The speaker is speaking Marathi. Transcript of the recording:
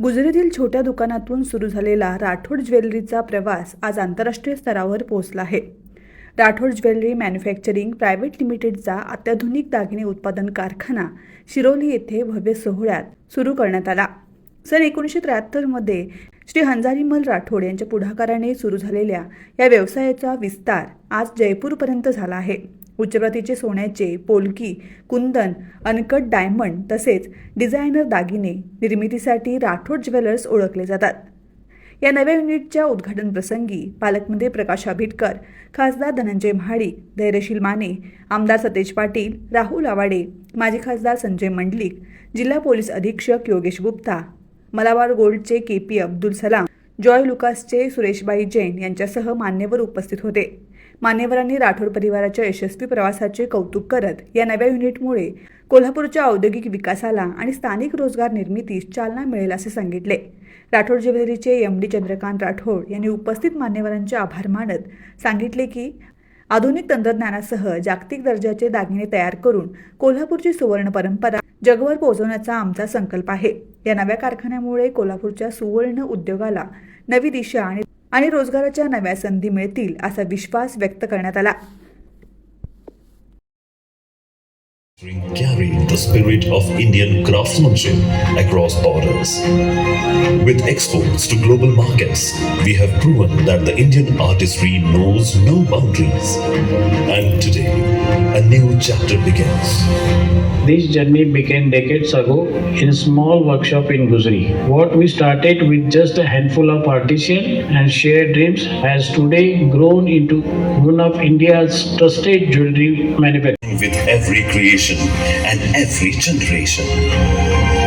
गुजरीतील छोट्या दुकानातून सुरू झालेला राठोड ज्वेलरीचा प्रवास आज आंतरराष्ट्रीय स्तरावर पोहोचला आहे. राठोड ज्वेलरी मॅन्युफॅक्चरिंग प्रायव्हेट लिमिटेडचा अत्याधुनिक दागिने उत्पादन कारखाना शिरोली येथे भव्य सोहळ्यात सुरू करण्यात आला. सन एकोणीसशे त्र्याहत्तरमध्ये श्री हंजारीमल राठोड यांच्या पुढाकाराने सुरू झालेल्या या व्यवसायाचा विस्तार आज जयपूरपर्यंत झाला आहे. उच्च प्रतीचे सोन्याचे पोलकी कुंदन अनकट डायमंड तसेच डिझायनर दागिने निर्मितीसाठी राठोड ज्वेलर्स ओळखले जातात. या नव्या युनिटच्या उद्घाटन प्रसंगी पालकमंत्री प्रकाश आंबेडकर खासदार धनंजय महाडिक धैर्यशील माने आमदार सतेज पाटील राहुल आवाडे माजी खासदार संजय मंडलिक जिल्हा पोलीस अधीक्षक योगेश गुप्ता मलाबार गोल्डचे के पी अब्दुल सलाम जॉय लुकासचे सुरेशबाई जैन यांच्यासह मान्यवर उपस्थित होते. मान्यवरांनी राठोड परिवाराच्या यशस्वी प्रवासाचे कौतुक करत या नव्या युनिटमुळे कोल्हापूरच्या औद्योगिक विकासाला आणि स्थानिक रोजगार निर्मितीस चालना मिळेल असे सांगितले. राठोड ज्वेलरीचे एम डी चंद्रकांत राठोड यांनी उपस्थित मान्यवरांचे आभार मानत सांगितले की आधुनिक तंत्रज्ञानासह जागतिक दर्जाचे दागिने तयार करून कोल्हापूरची सुवर्ण परंपरा जगभर पोहोचवण्याचा आमचा संकल्प आहे. या नव्या कारखान्यामुळे कोल्हापूरच्या सुवर्ण उद्योगाला नवी दिशा आणि आणि रोजगाराच्या नव्या संधी मिळतील असा विश्वास व्यक्त करण्यात आला. Carry the spirit of Indian craftsmanship across borders. With exports to global markets, we have proven that the Indian artistry knows no boundaries. And today, a new chapter begins. This journey began decades ago in a small workshop in Guzri. What we started with just a handful of artisans and shared dreams has today grown into one of India's trusted jewelry manufacturers. With every creation and every generation.